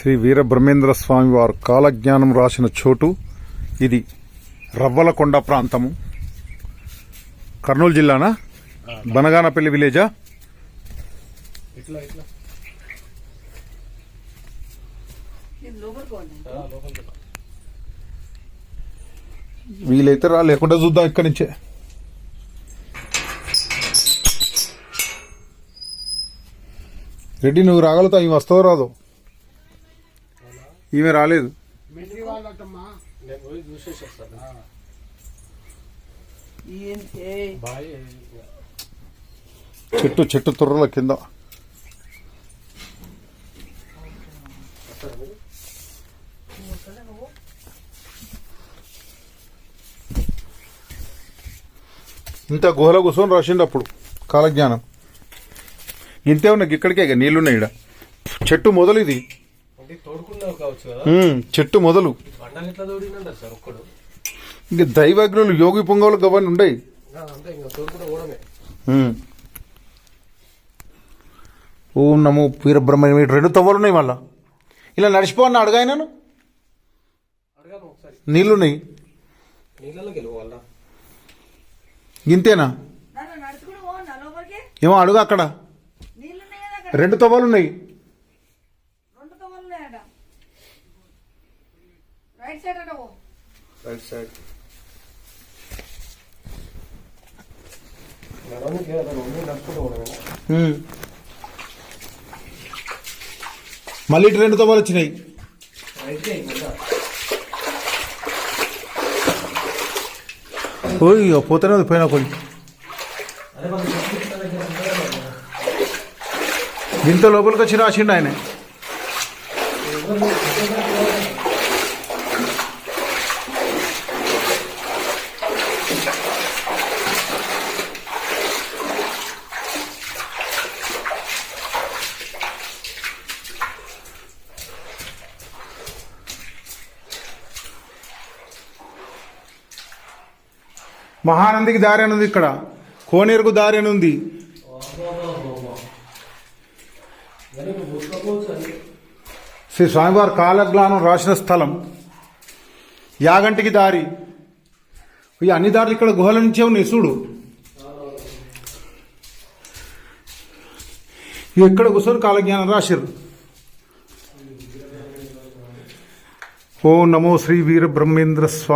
శ్రీ వీరబ్రహ్మేంద్ర స్వామి వారు కాలజ్ఞానం రాసిన చోటు ఇది రవ్వలకొండ ప్రాంతము. కర్నూలు జిల్లానా? బనగానపల్లి విలేజా. వీలైతే రా లేకుండా చూద్దాం ఇక్కడి నుంచే. రెడ్డి నువ్వు రాగలుగుతావు? ఈమె వస్తావు రాదు. ఈమె రాలేదు. చెట్టు చెట్టు తుర్రల కింద. ఇంత గుహల కూర్చొని రాసిండు అప్పుడు కాలజ్ఞానం. ఇంతే ఉన్నాయి ఇక్కడికే ఇక నీళ్ళున్నాయి ఈడ. చెట్టు మొదలు ఇది చెట్టు మొదలు. ఇంక దైవజ్ఞులు యోగి పొంగవులు ఉండయి. తోడుకుంటే ఓడమే. ఉమ్. ఓం నమో వీరబ్రహ్మణ్యం ఇటు రెండు తవ్వలు ఉన్నాయి మళ్ళా. ఇలా నడిచిపోవన్న అడగాయనను అడగాను ఒకసారి. నీళ్ళున్నాయి నీళ్ళలో గెలవాల ఇంతేనా? ఏమో అడుగు అక్కడ. నీళ్ళు ఉన్నాయి కదా అక్కడ. రెండు తవ్వలు ఉన్నాయి రెండు తవ్వలు ఉన్నాయట రైట్ సైడ్ పో. Right side. మళ్ళీ ఇటు రెండు తవ్వలు వచ్చినాయి. ఇంకా. ఓయ్ పోతేనే ఉంది పోయినా కొన్ని. ఇంత లోపలికి వచ్చి రాసిండు ఆయన. మహానందికి దారి అని ఉంది ఇక్కడ. కోనేరుకు దారి అని ఉంది శ్రీ స్వామివారి కాలజ్ఞానం రాసిన స్థలం. యాగంటికి దారి. ఈ అన్ని దారులు ఇక్కడ గుహల నుంచే ఉన్నాయి చూడు. ఎక్కడ కూర్చొని కాలజ్ఞానం రాశారు ఓ నమో శ్రీ వీర బ్రహ్మేంద్ర స్వామి